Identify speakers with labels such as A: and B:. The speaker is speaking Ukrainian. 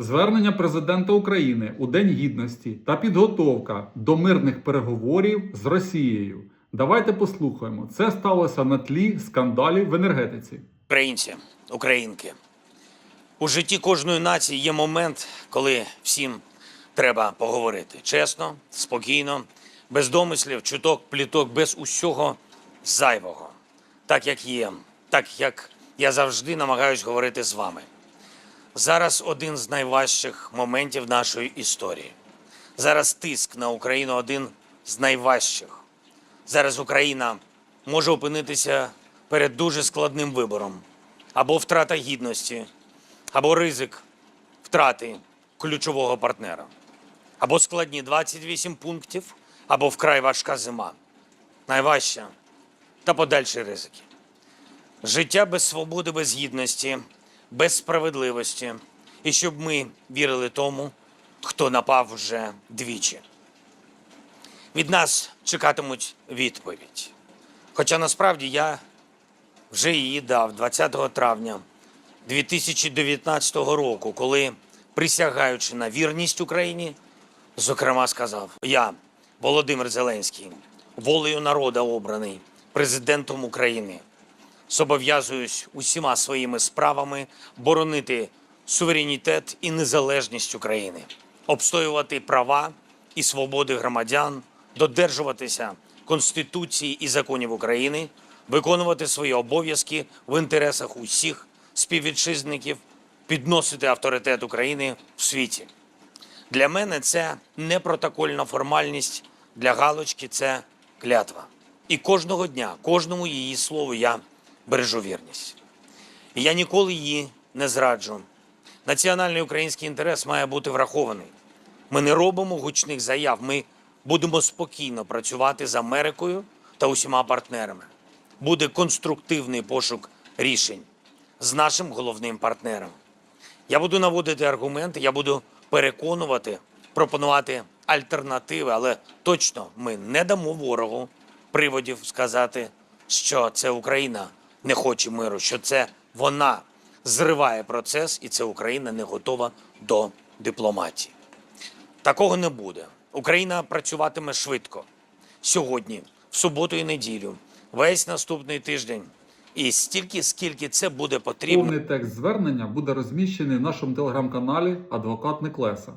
A: Звернення президента України у День Гідності та підготовка до мирних переговорів з Росією. Давайте послухаємо. Це сталося на тлі скандалів в енергетиці.
B: Українці, українки, у житті кожної нації є момент, коли всім треба поговорити чесно, спокійно, без домислів, чуток, пліток, без усього зайвого. Так як є, так як я завжди намагаюсь говорити з вами. Зараз один з найважчих моментів нашої історії. Зараз тиск на Україну один з найважчих. Зараз Україна може опинитися перед дуже складним вибором: або втрата гідності, або ризик втрати ключового партнера, або складні 28 пунктів, або вкрай важка зима. Найважча та подальші ризики. Життя без свободи, без гідності, без справедливості, і щоб ми вірили тому, хто напав вже двічі. Від нас чекатимуть відповідь. Хоча насправді я вже її дав 20 травня 2019 року, коли, присягаючи на вірність Україні, зокрема сказав: Я, Володимир Зеленський, волею народа обраний президентом України, зобов'язуюсь усіма своїми справами боронити суверенітет і незалежність України, обстоювати права і свободи громадян, додержуватися Конституції і законів України, виконувати свої обов'язки в інтересах усіх співвітчизників, підносити авторитет України в світі. Для мене це не протокольна формальність, для Галочки це клятва. І кожного дня, кожному її слову я бережу вірність. І я ніколи її не зраджу. Національний український інтерес має бути врахований. Ми не робимо гучних заяв. Ми будемо спокійно працювати з Америкою та усіма партнерами. Буде конструктивний пошук рішень з нашим головним партнером. Я буду наводити аргументи, я буду переконувати, пропонувати альтернативи, але точно ми не дамо ворогу приводів сказати, що це Україна не хоче миру, що це вона зриває процес, і це Україна не готова до дипломатії. Такого не буде. Україна працюватиме швидко сьогодні, в суботу і неділю, весь наступний тиждень. І стільки, скільки це буде потрібно.
A: Повний текст звернення буде розміщений в нашому телеграм-каналі Адвокат Неклеса.